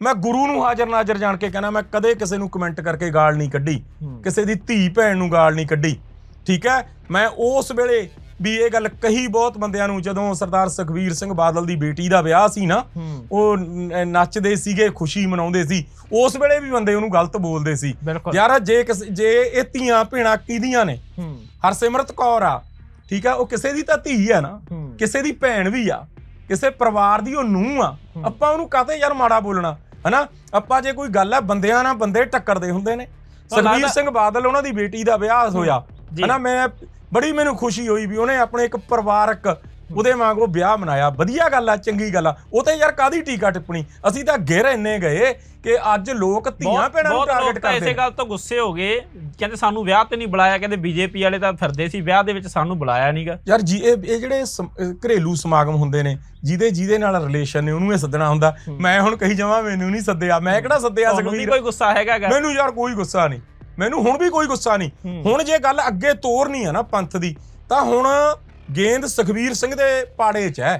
ਮੈਂ ਗੁਰੂ ਨੂੰ ਹਾਜ਼ਰ ਨਾਜ਼ਰ ਜਾਣ ਕੇ ਕਹਿਣਾ ਮੈਂ ਕਦੇ ਕਿਸੇ ਨੂੰ ਕਮੈਂਟ ਕਰਕੇ ਗਾਲ ਨਹੀਂ ਕੱਢੀ। ਕਿਸੇ ਦੀ ਧੀ ਭੈਣ ਨੂੰ ਗਾਲ ਨਹੀਂ ਕੱਢੀ। ਠੀਕ ਹੈ? ਮੈਂ ਉਸ ਵੇਲੇ ਵੀ ਇਹ ਗੱਲ ਕਹੀ ਬਹੁਤ ਬੰਦਿਆਂ ਨੂੰ ਜਦੋਂ ਸਰਦਾਰ ਸੁਖਵੀਰ ਸਿੰਘ ਬਾਦਲ ਦੀ ਬੇਟੀ ਦਾ ਵਿਆਹ ਸੀ ਨਾ ਉਹ ਨੱਚਦੇ ਸੀਗੇ ਖੁਸ਼ੀ ਮਨਾਉਂਦੇ ਸੀ। ਉਸ ਵੇਲੇ ਵੀ ਬੰਦੇ ਉਹਨੂੰ ਗਲਤ ਬੋਲਦੇ ਸੀ। ਯਾਰ ਜੇ ਜੇ ਇਹ ਧੀਆਂ ਭੈਣਾਂ ਕਿਹਦੀਆਂ ਨੇ? ਹਰਸਿਮਰਤ ਕੌਰ ਆ। ਠੀਕ ਆ ਉਹ ਕਿਸੇ ਦੀ ਤਾਂ ਧੀ ਆ ਨਾ ਕਿਸੇ ਦੀ ਭੈਣ ਵੀ ਆ। ਕਿਸੇ ਪਰਿਵਾਰ ਦੀ ਉਹ ਨੂੰਹ ਆ। ਆਪਾਂ ਉਹਨੂੰ ਕਾਹਤੇ ਯਾਰ ਮਾੜਾ ਬੋਲਣਾ? ਹਨਾ? ਆਪਾਂ ਜੇ ਕੋਈ ਗੱਲ ਆ ਬੰਦਿਆਂ ਨਾਲ ਬੰਦੇ ਟੱਕਰਦੇ ਹੁੰਦੇ ਨੇ। ਲੱਗਦਾ- ਸਿੰਘ ਬਾਦਲ ਉਹਨਾਂ ਦੀ ਬੇਟੀ ਦਾ ਵਿਆਹ ਹੋਇਆ। ਹਨਾ ਮੈਂ ਬੜੀ ਮੈਨੂੰ ਖੁਸ਼ੀ ਹੋਈ ਵੀ ਉਹਨੇ ਆਪਣੇ ਇੱਕ ਪਰਿਵਾਰਕ ਉਹਦੇ ਵਾਂਗੂ ਵਿਆਹ ਮਨਾਇਆ ਵਧੀਆ ਗੱਲ ਆ ਚੰਗੀ ਗੱਲ ਆ। ਉਹ ਤੇ ਯਾਰ ਕਾਦੀ ਟੀਕਾ ਟਿੱਪਣੀ? ਅਸੀਂ ਤਾਂ ਘੇਰ ਇੰਨੇ ਗਏ ਕਿ ਅੱਜ ਲੋਕ ਧੀਆਂ ਭੈਣਾਂ ਨੂੰ ਟਾਰਗੇਟ ਕਰਦੇ ਇਸੇ। ਗੱਲ ਤੋਂ ਗੁੱਸੇ ਹੋ ਗਏ। ਕਹਿੰਦੇ ਸਾਨੂੰ ਵਿਆਹ ਤੇ ਨਹੀਂ ਬੁਲਾਇਆ ਕਹਿੰਦੇ ਬੀਜੇਪੀ ਵਾਲੇ ਤਾਂ ਫਿਰਦੇ ਸੀ ਵਿਆਹ ਦੇ ਵਿੱਚ ਸਾਨੂੰ ਬੁਲਾਇਆ ਨਹੀਂਗਾ ਯਾਰ ਜੀ ਇਹ ਇਹ ਜਿਹੜੇ ਘਰੇਲੂ ਸਮਾਗਮ ਹੁੰਦੇ ਨੇ ਜਿਹਦੇ ਜਿਹਦੇ ਨਾਲ ਰਿਲੇਸ਼ਨ ਨੇ ਉਹਨੂੰ ਇਹ ਸੱਦਣਾ ਹੁੰਦਾ। ਮੈਂ ਹੁਣ ਕਹੀ ਜਾਵਾਂ ਮੈਨੂੰ ਨਹੀਂ ਸੱਦਿਆ। ਮੈਂ ਕਿਹੜਾ ਸੱਦਿਆ ਸੁਖਵੀਰ ਕੋਈ ਗੁੱਸਾ ਹੈਗਾ ਗਾ? ਮੈਨੂੰ ਯਾਰ ਕੋਈ ਗੁੱਸਾ ਨਹੀਂ। ਮੈਨੂੰ ਹੁਣ ਵੀ ਕੋਈ ਗੁੱਸਾ ਨਹੀਂ। ਹੁਣ ਜੇ ਗੱਲ ਅੱਗੇ ਤੋਰਨੀ ਆ ਨਾ ਪੰਥ ਦੀ ਤਾਂ ਹੁਣ ਗੇਂਦ ਸੁਖਵੀਰ ਸਿੰਘ ਦੇ ਪਾੜੇ 'ਚ ਹੈ।